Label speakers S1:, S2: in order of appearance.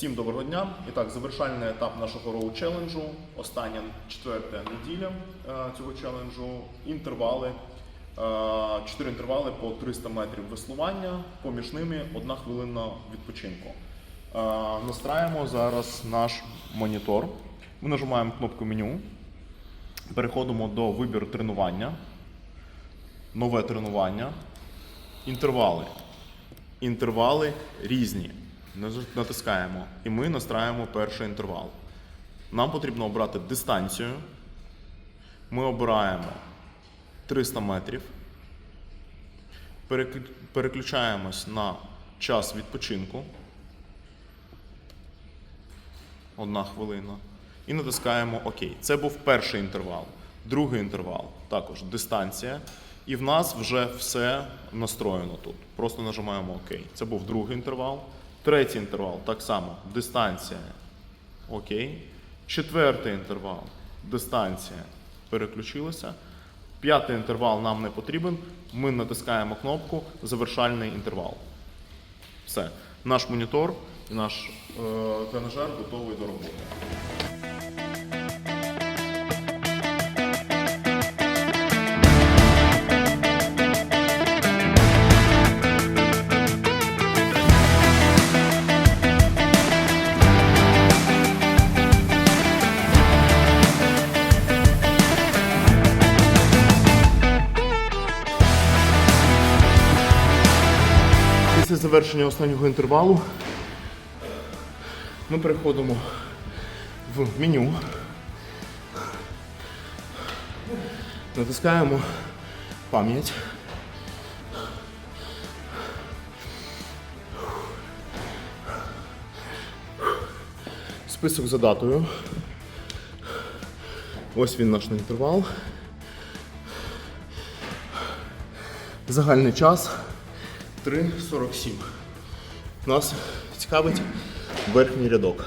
S1: Всім доброго дня. І так, завершальний етап нашого роу челенджу. Остання четверта неділя е, цього челенджу. Інтервали. е, Чотири інтервали по 300 метрів веслування. Поміж ними одна хвилина відпочинку. Е, Настраємо зараз наш монітор. Ми нажимаємо кнопку меню. Переходимо до вибір тренування. Нове тренування. Інтервали. Інтервали різні. Натискаємо. І ми настраємо перший інтервал. Нам потрібно обрати дистанцію. Ми обираємо 300 метрів. Переключаємось на час відпочинку. Одна хвилина. І натискаємо ОК. Це був перший інтервал. Другий інтервал також дистанція. І в нас вже все настроєно тут. Просто нажимаємо ОК. Це був другий інтервал. Третій інтервал так само. Дистанція. Окей. Четвертий інтервал. Дистанція. Переключилася. П'ятий інтервал нам не потрібен. Ми натискаємо кнопку Завершальний інтервал. Все. Наш монітор і наш е, тренажер готовий до роботи. Після завершення останнього інтервалу ми переходимо в меню. Натискаємо пам'ять. Список за датою. Ось він наш інтервал. Загальний час 3.47. Нас цікавить верхній рядок.